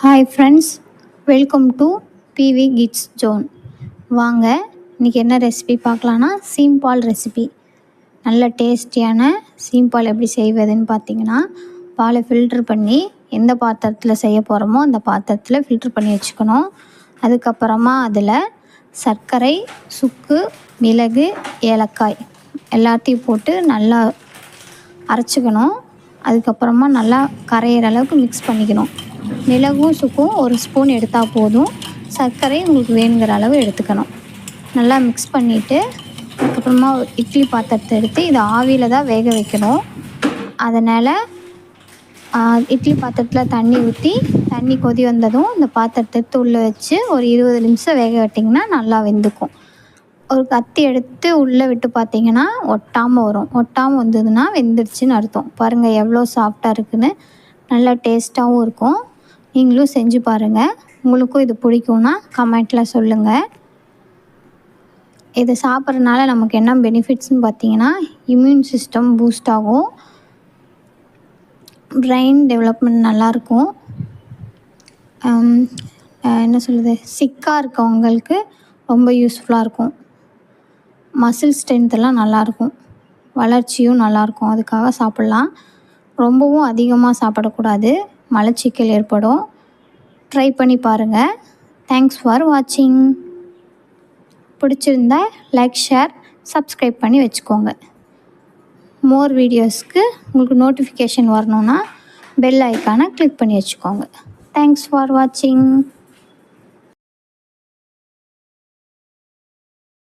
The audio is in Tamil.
Hi friends welcome to PV kids zone வாங்க இன்றைக்கி என்ன ரெசிபி பார்க்கலான்னா சீம்பால் ரெசிபி நல்ல டேஸ்டியான சீம்பால் எப்படி செய்வதுன்னு பார்த்தீங்கன்னா பாலை ஃபில்ட்ரு பண்ணி எந்த பாத்திரத்தில் செய்ய போகிறோமோ அந்த பாத்திரத்தில் ஃபில்ட்ரு பண்ணி வச்சுக்கணும். அதுக்கப்புறமா அதில் சர்க்கரை சுக்கு மிளகு ஏலக்காய் எல்லாத்தையும் போட்டு நல்லா அரைச்சிக்கணும். அதுக்கப்புறமா நல்லா கரையிற அளவுக்கு மிக்ஸ் பண்ணிக்கணும். மிளகும் சுக்கும் ஒரு ஸ்பூன் எடுத்தால் போதும். சர்க்கரை உங்களுக்கு வேணுங்கிற அளவு எடுத்துக்கணும். நல்லா மிக்ஸ் பண்ணிவிட்டு அதுக்கப்புறமா இட்லி பாத்திரத்தை எடுத்து இதை ஆவியில் தான் வேக வைக்கணும். அதனால் இட்லி பாத்திரத்தில் தண்ணி ஊற்றி தண்ணி கொதி வந்ததும் இந்த பாத்திரத்தை எடுத்து உள்ளே வச்சு ஒரு இருபது நிமிஷம் வேக விட்டிங்கன்னா நல்லா வெந்துக்கும். ஒரு கத்தி எடுத்து உள்ளே விட்டு பார்த்தீங்கன்னா ஒட்டாமல் வரும். ஒட்டாமல் வந்ததுன்னா வெந்துருச்சுன்னு அர்த்தம். பாருங்கள் எவ்வளோ சாஃப்டாக இருக்குன்னு. நல்லா டேஸ்ட்டாகவும் இருக்கும். நீங்களும் செஞ்சு பாருங்கள் உங்களுக்கும் இது பிடிக்கும்னா கமெண்ட்டில் சொல்லுங்கள் இதை சாப்பிட்றதுனால நமக்கு என்ன பெனிஃபிட்ஸ்னு பார்த்தீங்கன்னா இம்யூன் சிஸ்டம் பூஸ்ட் ஆகும். பிரெயின் டெவலப்மெண்ட் நல்லாயிருக்கும் என்ன சொல்கிறது சிக்காக இருக்கவங்களுக்கு ரொம்ப யூஸ்ஃபுல்லாக இருக்கும். மசில் ஸ்ட்ரென்த்தெல்லாம் நல்லாயிருக்கும் வளர்ச்சியும் நல்லாயிருக்கும் அதுக்காக சாப்பிட்லாம். ரொம்பவும் அதிகமாக சாப்பிடக்கூடாது. மலச்சிக்கல் ஏற்படும். ட்ரை பண்ணி பாருங்கள் தேங்க்ஸ் ஃபார் வாட்சிங் பிடிச்சிருந்தா லைக் ஷேர் சப்ஸ்கிரைப் பண்ணி வச்சுக்கோங்க. மோர் வீடியோஸ்க்கு உங்களுக்கு நோட்டிஃபிகேஷன் வரணுன்னா பெல் ஐக்கானை கிளிக் பண்ணி வச்சுக்கோங்க. தேங்க்ஸ் ஃபார் வாட்சிங்